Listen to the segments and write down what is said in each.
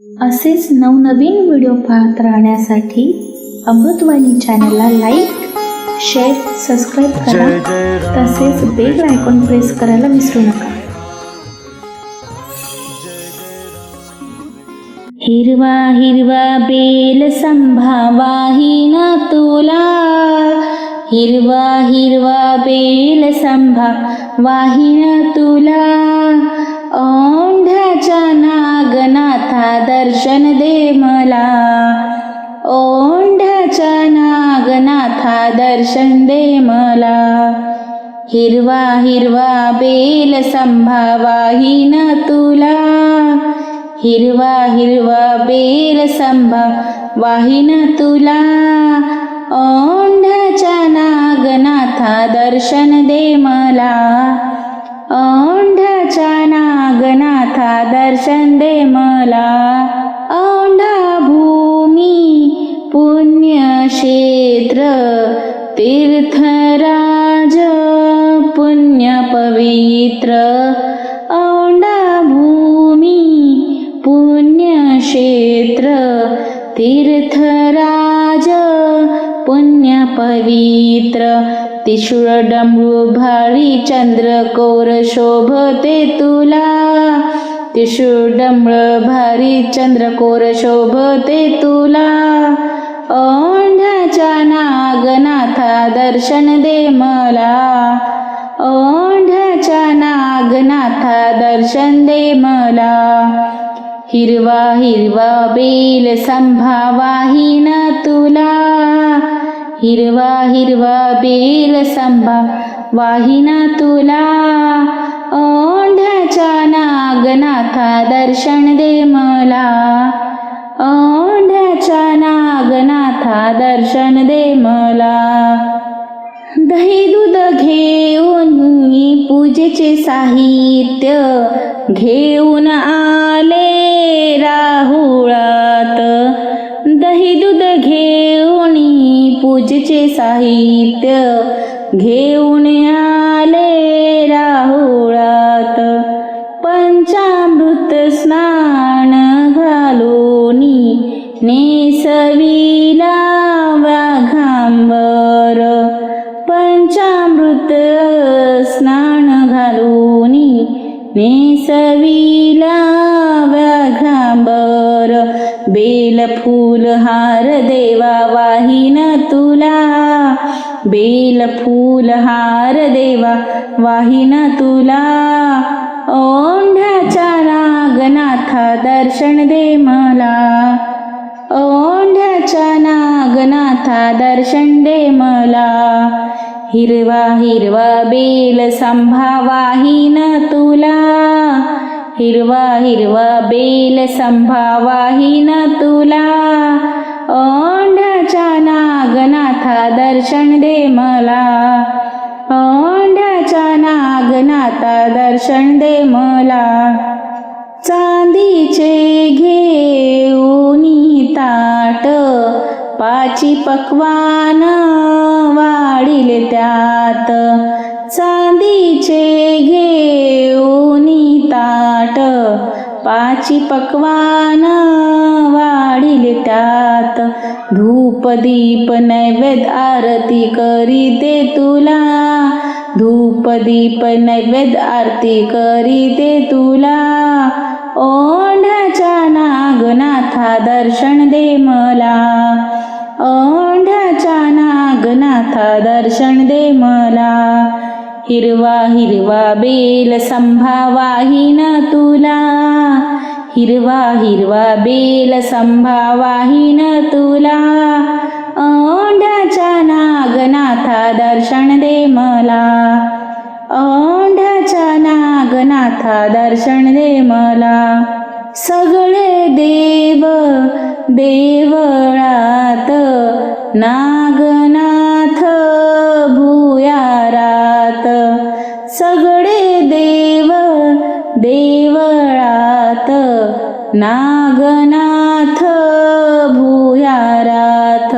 असेच नवनवीन व्हिडिओ पाहत राहण्यासाठी अमृतवाणी चॅनलला लाईक शेअर सबस्क्राईब करा. तसेच बेल आयकॉन प्रेस करायला विसरू नका. हिरवा हिरवा बेल संभावाही ना तुला. हिरवा हिरवा बेल संभा वाहिना तुला. ओंढ्याच्या नागनाथा दर्शन दे मला. ओंढ्याच्या नागनाथा दर्शन दे मला. हिरवा हिरवा बेल संभावाही न तुला. हिरवा हिरवा बेल संभा वाहिन तुला. ओंढ्याच्या नागनाथा दर्शन दे मला. औंढ्याच्या नागनाथा दर्शन दे मला. औंढा भूमी पुण्यक्षेत्र तीर्थराज पुण्य पवित्र औंढा भूमी पुण्यक्षेत्र तीर्थराज पुण्य पवित्र तिशूळ डमरू भाळी चंद्रकोर शोभते तुला. तिशूळ डमळ भारी चंद्रकोर शोभते तुला. ओंढ्याच्या नागनाथा दर्शन दे मला. ओंढ्याच्या नागनाथा दर्शन दे मला. हिरवा हिरवा बेल संभावाही न तुला. हिरवा हिरवा बेल सांबा वाहिना तुला. ओंढ्याच्या नागनाथा दर्शन दे मला. ओंढ्याच्या नागनाथा दर्शन दे मला. दही दूध घेऊन मी पूजेचे साहित्य घेऊन आले राहुळात. पूजेचे साहित्य घेऊन आले राहुळात. पंचामृत स्नान घालून नेसविला वाघांबर पंचामृत स्नान घालून नेसविला हार देवा वाहिन तुला. बेल फूल हार देवा वाहिन तुला. ओंढ्याच्या नागनाथा दर्शन दे मला. ओंढ्याच्या नागनाथा दर्शन दे मला. हिरवा हिरवा बेल संभावाहीन तुला. हिरवा हिरवा बेल संभावाहीन तुला. ओंढ्याच्या नागनाथा दर्शन दे मला. ओंढ्याच्या नागनाथा दर्शन दे मला. चांदीचे घेऊनी ताट पाची पक्वान वाढील त्यात. चांदीचे घेऊनी पाची पकवान वाढील त्यात. धूप दीप नैवेद्य आरती करी दे तुला. धूप दीप नैवेद्य आरती करी दे तुला. ओंढ्याच्या नागनाथा दर्शन दे मला. ओंढ्याच्या नागनाथा दर्शन दे मला. हिरवा हिरवा बेल संभावाहीन तुला. हिरवा हिरवा बेल संभावाहीन तुला. ओंढ्याच्या नागनाथा दर्शन दे मला. ओंढ्याच्या नागनाथा दर्शन दे मला. सगळे देव देवळात ना नागनाथ भूयाराथ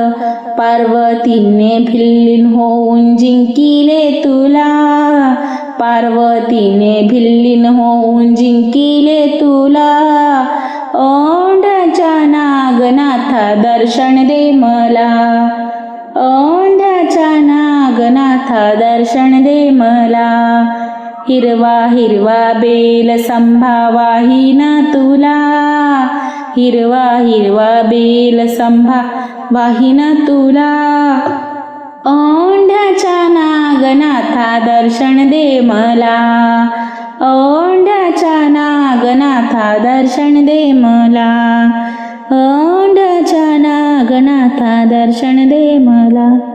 पार्वतीने भिल्लीन होऊन जिंकिले तुला. पार्वतीने भिल्लीन होऊन जिंकिले तुला. ओंढ दर्शन दे मला. ओंढ्याच्या नागनाथा दर्शन दे मला. हिरवा हिरवा बेल संभावाही ना तुला. हिरवा हिरवा बेल संभा वाहिना तुला. ओंढ्याच्या नागनाथा दर्शन दे मला. औंढ्याच्या नागनाथा दर्शन दे मला. ओंढ्याच्या नागनाथा दर्शन दे मला.